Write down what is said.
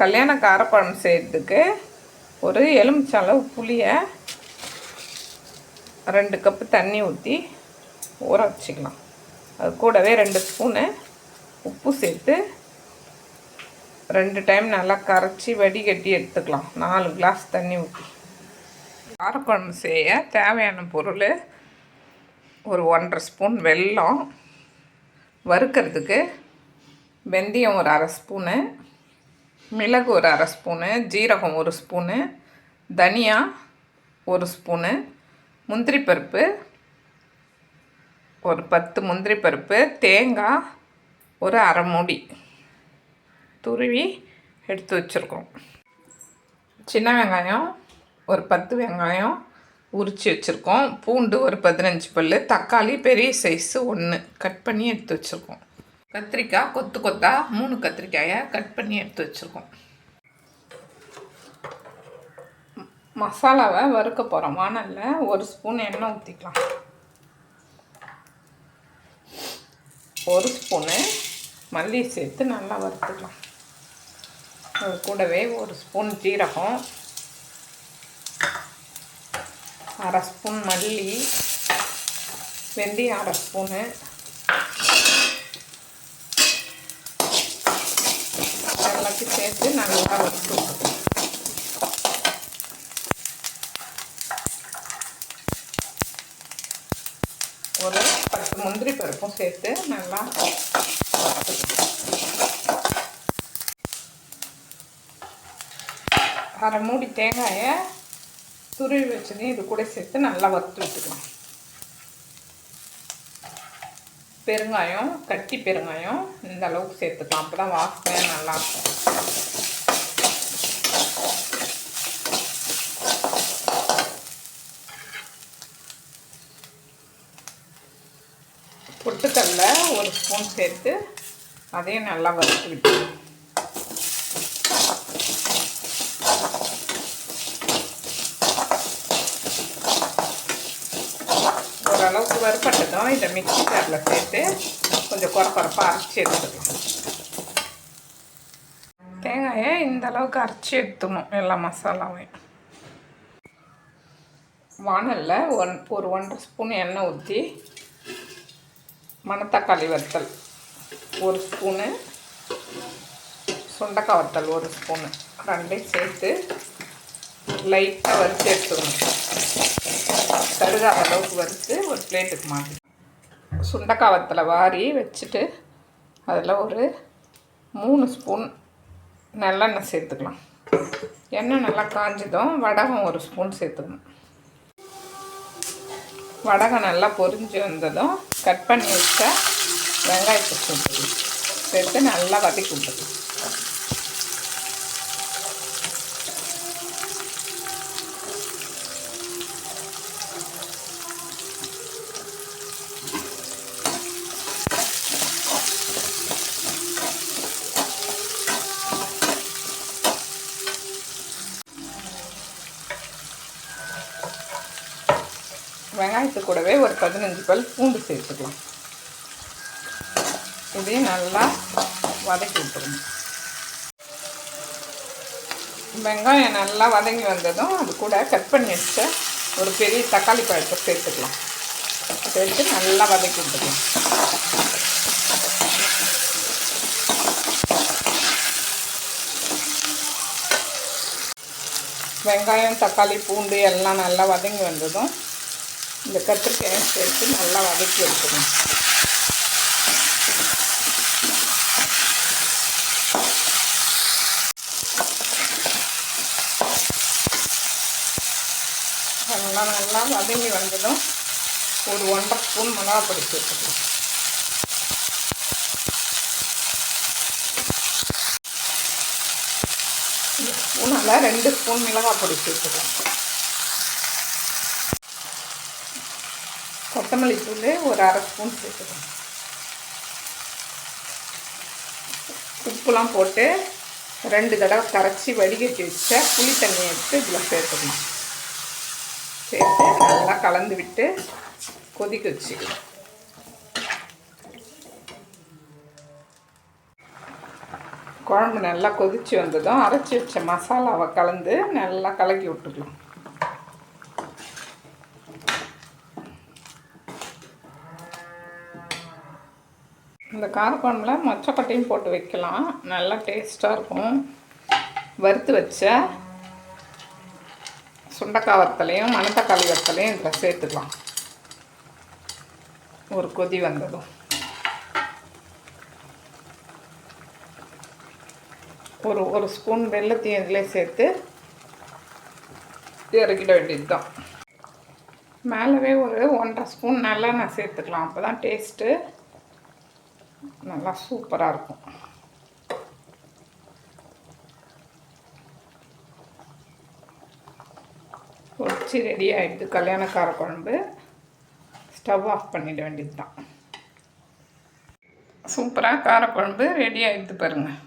கல்யாண காரப்பழம் செய்கிறதுக்கு ஒரு எலுமிச்சளவு புளியை ரெண்டு கப்பு தண்ணி ஊற்றி ஊற வச்சுக்கலாம். அது கூடவே ரெண்டு ஸ்பூனு உப்பு சேர்த்து ரெண்டு டைம் நல்லா கரைச்சி வடிகட்டி எடுத்துக்கலாம். நாலு கிளாஸ் தண்ணி ஊற்றி காரக்குழம்பு செய்ய தேவையான பொருள் ஒரு ஒன்றரை ஸ்பூன் வெல்லம் வறுக்கிறதுக்கு வெந்தயம் ஒரு அரை ஸ்பூனு மிளகு ஒரு அரை ஸ்பூனு ஜீரகம் ஒரு ஸ்பூனு தனியா ஒரு ஸ்பூனு முந்திரி பருப்பு ஒரு பத்து முந்திரி பருப்பு தேங்காய் ஒரு அரை மூடி துருவி எடுத்து வச்சுருக்கோம். சின்ன வெங்காயம் ஒரு பத்து வெங்காயம் உரித்து வச்சுருக்கோம். பூண்டு ஒரு பதினஞ்சு பல் தக்காளி பெரிய சைஸு ஒன்று கட் பண்ணி எடுத்து வச்சுருக்கோம். கத்திரிக்காய் கொத்து கொத்தா மூணு கத்திரிக்காயை கட் பண்ணி எடுத்து வச்சுருக்கோம். மசாலாவை வறுக்க போகிறோம் வானலில் ஒரு ஸ்பூன் எண்ணெய் ஊற்றிக்கலாம் ஒரு ஸ்பூனு மல்லி சேர்த்து நல்லா வறுத்துக்கலாம். அது கூடவே ஒரு ஸ்பூன் ஜீரகம் அரை ஸ்பூன் மல்லி வெந்தயம் அரை ஸ்பூனு எல்லாத்தையும் சேர்த்து நல்லா வறுத்து ஒரு பத்து முந்திரி பருப்பும் சேர்த்து நல்லா அரை மூடி தேங்காயை துருவி வச்சதையும் இது கூட சேர்த்து நல்லா வறுத்து விட்டுக்கலாம். பெருங்காயம் கட்டி பெருங்காயம் இந்த அளவுக்கு சேர்த்துக்கலாம். அப்போ தான் வாசனையாக நல்லாயிருக்கும். பொட்டுக்கல்ல ஒரு ஸ்பூன் சேர்த்து அதையும் நல்லா வறுத்து விட்டுருவோம் ஓரளவுக்கு வறுப்பட்டதும் இதை மிக்சி ஜாரில் சேர்த்து கொஞ்சம் குறப்பரப்பாக அரைச்சி எடுத்துக்கலாம் தேங்காயை இந்த அளவுக்கு அரைச்சி எடுத்துக்கணும் எல்லா மசாலாவையும். வானலில் ஒன் ஒரு ஒன்றரை ஸ்பூன் எண்ணெய் ஊற்றி மணத்தக்காளி வத்தல் ஒரு ஸ்பூனு சுண்டக்காய் வத்தல் ஒரு ஸ்பூனு. ரெண்டையும் சேர்த்து லைட்டாக வறுத்து எடுத்துக்கணும். கருகாத அளவுக்கு வறுத்து ஒரு பிளேட்டுக்கு மாற்றி சுண்டக்காய் வத்தலை வாரி வச்சுட்டு அதில் ஒரு மூணு ஸ்பூன் நல்லெண்ணெய் சேர்த்துக்கலாம். எண்ணெய் நல்லா காஞ்சதும் வடகம் ஒரு ஸ்பூன் சேர்த்துக்கணும். வடகம் நல்லா பொரிஞ்சு வந்ததும் கட் பண்ணி வச்ச வெங்காயத்தை சேர்த்துக்கணும் சேர்த்து நல்லா வதக்கி விட்டுக்கணும் வெங்காயத்து கூடவே ஒரு பதினஞ்சு பல் பூண்டு சேர்த்துக்கலாம். இதையும் நல்லா வதக்கி விட்டுருங்க. வெங்காயம் நல்லா வதங்கி வந்ததும் அது கூட கட் பண்ணி வச்ச ஒரு பெரிய தக்காளி பழத்தை சேர்த்துக்கலாம். சேர்த்து நல்லா வதக்கி விட்டுக்கலாம். வெங்காயம் தக்காளி பூண்டு எல்லாம் நல்லா வதங்கி வந்ததும் இந்த கத்திரிக்காயை சேர்த்து நல்லா வதக்கி எடுத்துக்கணும் நல்லா நல்லா வதங்கி வந்ததும் ஒரு ஒன்றரை ஸ்பூன் மிளகா பொடி சேர்த்துக்கலாம் இந்த ஸ்பூனால் ரெண்டு ஸ்பூன் மிளகாய் பொடி சேர்த்துக்கலாம். கொத்தமல்லி தூள் ஒரு அரை ஸ்பூன் சேர்த்துக்கணும் உப்புலாம் போட்டு ரெண்டு தடவை கரைச்சி வடிகட்டி வச்ச புளி தண்ணியை எடுத்து இதில் சேர்த்துக்கணும் சேர்த்து நல்லா கலந்து விட்டு கொதிக்க வச்சுக்கலாம். குழம்பு நல்லா கொதிச்சு வந்ததும் அரைச்சி வச்ச மசாலாவை கலந்து நல்லா கலக்கி விட்டுக்கலாம். இந்த காரக்குழம்புல மொச்சக்கொட்டையும் போட்டு வைக்கலாம். நல்லா டேஸ்ட்டாக இருக்கும். வறுத்து வச்ச சுண்டக்காய் வத்தலையும் மணத்தக்காளி வத்தலையும் இதில் சேர்த்துக்கலாம். ஒரு கொதி வந்ததும். ஒரு ஒரு ஸ்பூன் வெள்ளத்தையும் இதில் சேர்த்து இறக்கிட வேண்டியது தான் மேலவே ஒரு ஒன்றரை ஸ்பூன் நல்லெண்ணெய் சேர்த்துக்கலாம். அப்போ தான் டேஸ்ட்டு நல்லா சூப்பராக இருக்கும். பொறிச்சு ரெடி ஆகிடுது கல்யாணக்கார குழம்பு ஸ்டவ் ஆஃப் பண்ணிட வேண்டியது தான் சூப்பராக காரக்குழம்பு ரெடி ஆகிடுது பாருங்கள்